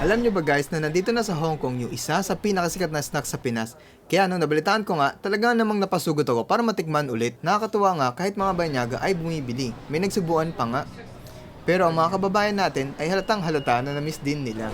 Alam nyo ba guys na nandito na sa Hong Kong yung isa sa pinakasikat na snack sa Pinas? Kaya nung nabalitaan ko nga, talaga namang napasugot ako para matikman ulit. Nakakatuwa nga kahit mga banyaga ay bumibili. May nagsubuan pa nga. Pero ang mga kababayan natin ay halatang halata na na-miss din nila.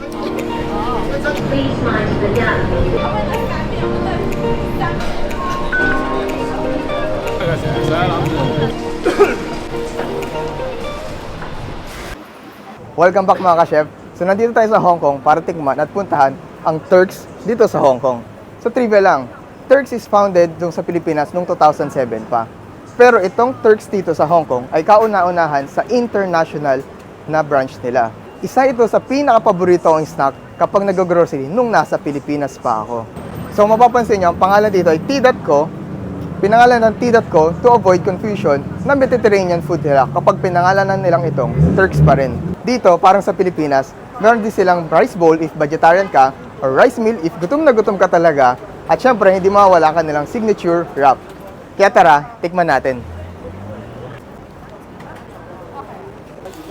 Welcome back mga ka-chef. So nandito tayo sa Hong Kong para tikman at puntahan ang Turks dito sa Hong Kong. So trivia lang, Turks is founded dun sa Pilipinas noong 2007 pa. Pero itong Turks dito sa Hong Kong ay kauna-unahan sa international na branch nila. Isa ito sa pinaka-paborito kong snack kapag nag-grocery nung nasa Pilipinas pa ako. So mapapansin nyo, ang pangalan dito ay T.co Pinangalan ng T.co to avoid confusion na Mediterranean food nila kapag pinangalanan nilang itong Turks pa rin. Dito, parang sa Pilipinas, meron din silang rice bowl if vegetarian ka or rice meal if gutom na gutom ka talaga at syempre hindi mawawala ka nilang signature wrap. Kaya tara, tikman natin.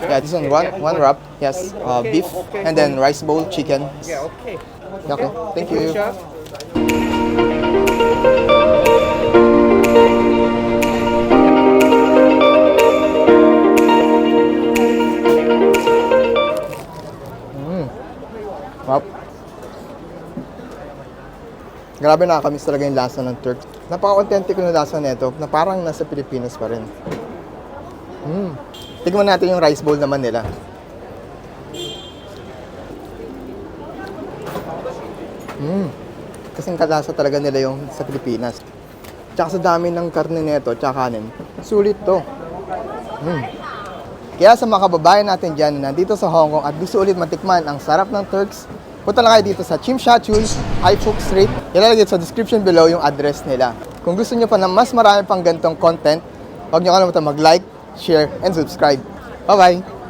Yeah, this one, one, one wrap. Yes, uh, beef and then rice bowl, chicken. Yeah, okay. Okay, thank you. Grabe nakakamiss talaga yung lasa ng Turk. Napaka-authentic yung lasa nito na parang nasa Pilipinas pa rin. Mm. Tignan natin yung rice bowl naman nila. Mm. Kasing kalasa talaga nila yung sa Pilipinas. Tsaka sa dami ng karne nito, tsaka kanin, sulit to. Mm. Kaya sa mga kababayan natin dyan na nandito sa Hong Kong at gusto ulit matikman ang sarap ng Turks, punta lang kayo dito sa Chim Sha Chun, High Fook Street. Ilalagay sa description below yung address nila. Kung gusto nyo pa ng mas marami pang ganitong content, huwag nyo kalimutan mag-like, share, and subscribe. Bye-bye!